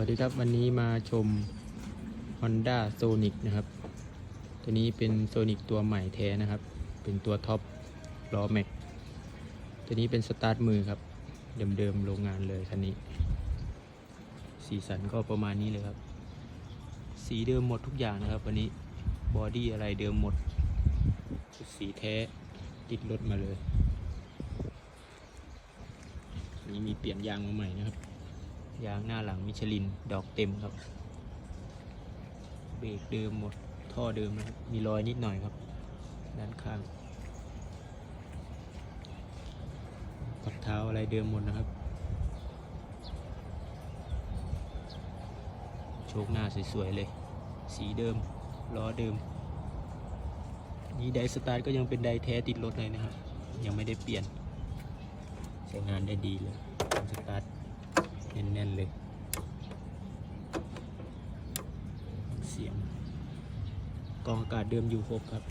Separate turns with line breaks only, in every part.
วัสดีครับวันนี้มาชม Honda Sonic นะครับ ตัวนี้เป็น Sonic ตัวใหม่แท้นะครับ เป็นตัวท็อปล้อแม็กตัวนี้เป็นสตาร์ทมือครับ เดิมๆโรงงานเลยคันนี้ สีสันก็ประมาณนี้เลยครับ สีเดิมหมดทุกอย่างนะครับ วันนี้บอดี้อะไรเดิมหมด สีแท้ติดรถมาเลยนนี้มีเปลี่ยนยางมาใหม่นะครับ ยางหน้าหลังมิชลินดอกเต็มครับ เบรกเดิมหมดท่อเดิมนะครับมีรอยนิดหน่อยครับ ด้านข้างปัดเท้าอะไรเดิมหมดนะครับ โชคหน้าสวยๆเลย สีเดิมล้อเดิม นี่ไดสตาร์ทก็ยังเป็นไดแท้ติดรถเลยนะครับ ยังไม่ได้เปลี่ยนใช้งานได้ดีเลยสตาร์ท แน่นๆเลย เสียง กองอากาศเดิมอยู่ครบครับ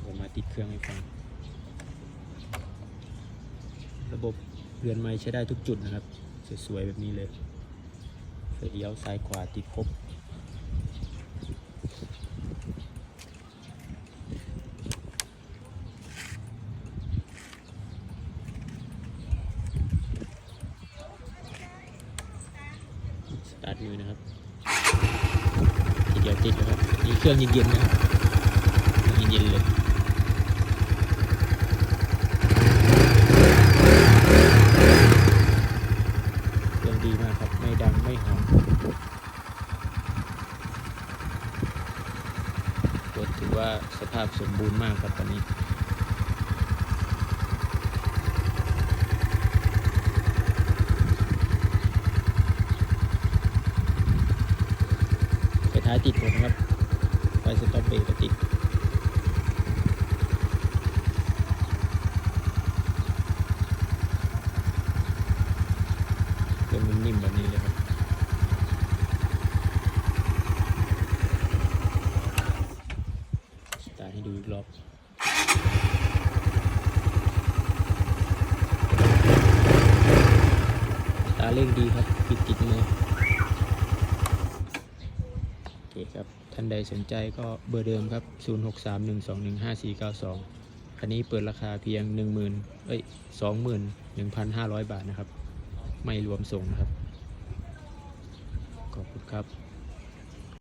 เดี๋ยวมาติดเครื่องให้ฟัง ระบบเรือนไม้ใช้ได้ทุกจุดนะครับ สวยๆ แบบนี้เลยไฟเลี้ยวซ้ายขวาติดครบสตาร์ทมือนะครับ ดียวติดนะครับนี่เครื่องเย็นๆนะครับเครื่องเย็นๆเลยเครื่องดีมากครับไม่ดังไม่หอมรถถือว่าสภาพสมบูรณ์มากครับตอนนี้ ท้ายติดหมดนะครับ ไฟสต็อปเบรกก็ติดเป็นนิ่มแบบนี้เลยครับ สตาร์ทให้ดูอีกรอบสตาร์เร่งดีครับ ปิดติดมือโอเค ครับ ท่านใดสนใจก็เบอร์เดิมครับ 0631215492 คันนี้เปิดราคาเพียง 10,000เอ้ย21,500 บาทนะครับ ไม่รวมส่งนะครับ ขอบคุณครับ